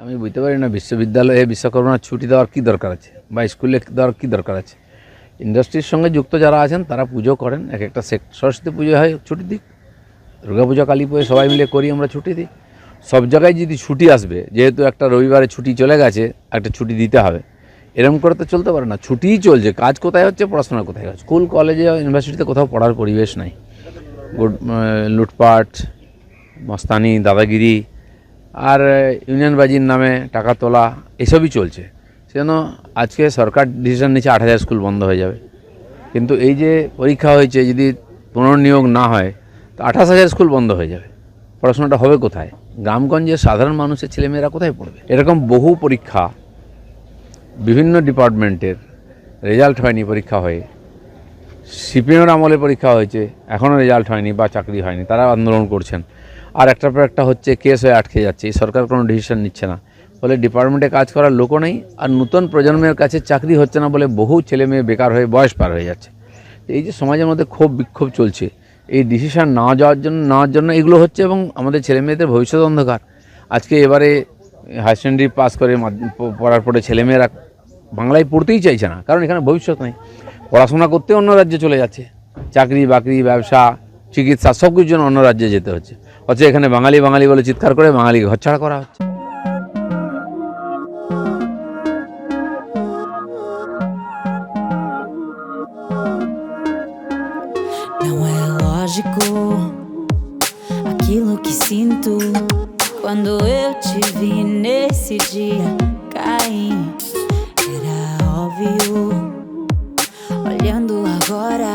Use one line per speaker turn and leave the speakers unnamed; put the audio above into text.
আমি বুঝতে পারি না, বিশ্ববিদ্যালয়ে বিশ্বকর্মার ছুটি দেওয়ার কী দরকার আছে? বা স্কুলে দেওয়ার কী দরকার আছে? ইন্ডাস্ট্রির সঙ্গে যুক্ত যারা আছেন, তারা পুজো করেন। এক একটা সরস্বতী পুজো হয়, ছুটি দিক দুর্গাপূজা কালী পুজো, সবাই মিলে করি, আমরা ছুটি দিই। সব জায়গায় যদি ছুটি আসবে, যেহেতু একটা রবিবারে ছুটি চলে গেছে, একটা ছুটি দিতে হবে। এরকম করে তো চলতে পারে না। ছুটিই চলছে। কাজ কোথায় হচ্ছে, পড়াশোনা কোথায় হচ্ছে? স্কুল, কলেজে ইউনিভার্সিটিতে কোথাও পড়ার পরিবেশ নাই। লুটপাট, মস্তানি, দাদাগিরি আর ইউনিয়নবাজির নামে টাকা তোলা, এসবই চলছে। সেজন্য আজকে সরকার ডিসিশন নিচ্ছে আট হাজার স্কুল বন্ধ হয়ে যাবে। কিন্তু এই যে পরীক্ষা হয়েছে, যদি পুনর্নিয়োগ না হয়, তো আঠাশ হাজার স্কুল বন্ধ হয়ে যাবে। পড়াশোনাটা হবে কোথায়? গ্রামগঞ্জের সাধারণ মানুষের ছেলেমেয়েরা কোথায় পড়বে? এরকম বহু পরীক্ষা বিভিন্ন ডিপার্টমেন্টের রেজাল্ট হয়নি পরীক্ষা হয়ে। সিপিএমের আমলে পরীক্ষা হয়েছে এখনও রেজাল্ট হয়নি বা চাকরি হয়নি তারা আন্দোলন করছেন। আর একটার পর একটা হচ্ছে কেস হয়ে আটকে যাচ্ছে। এই সরকার কোনো ডিসিশন নিচ্ছে না। ফলে ডিপার্টমেন্টে কাজ করার লোকও নেই আর নতুন প্রজন্মের কাছে চাকরি হচ্ছে না বলে বহু ছেলে মেয়ে বেকার হয়ে বয়স পার হয়ে যাচ্ছে। এই যে সমাজের মধ্যে ক্ষোভ বিক্ষোভ চলছে, এই ডিসিশন না যাওয়ার জন্য নেওয়ার জন্য এগুলো হচ্ছে এবং আমাদের ছেলে মেয়েদের ভবিষ্যৎ অন্ধকার। আজকে এবারে হায়ার সেকেন্ডারি পাস করে পড়ার পরে ছেলেমেয়েরা বাংলায় পড়তেই চাইছে না, কারণ এখানে ভবিষ্যৎ নেই। পড়াশোনা করতে অন্য রাজ্যে চলে যাচ্ছে। চাকরি বাকরি ব্যবসা চিকিৎসা সব কিছুর জন্য অন্য রাজ্যে যেতে হচ্ছে অথচ এখানে বাঙালি বাঙালি বলে চিৎকার করে বাঙালিকে ঘরছাড়া করা হচ্ছে
Não é lógico aquilo que sinto quando eu te vi nesse dia cair. Era óbvio. Olhando agora,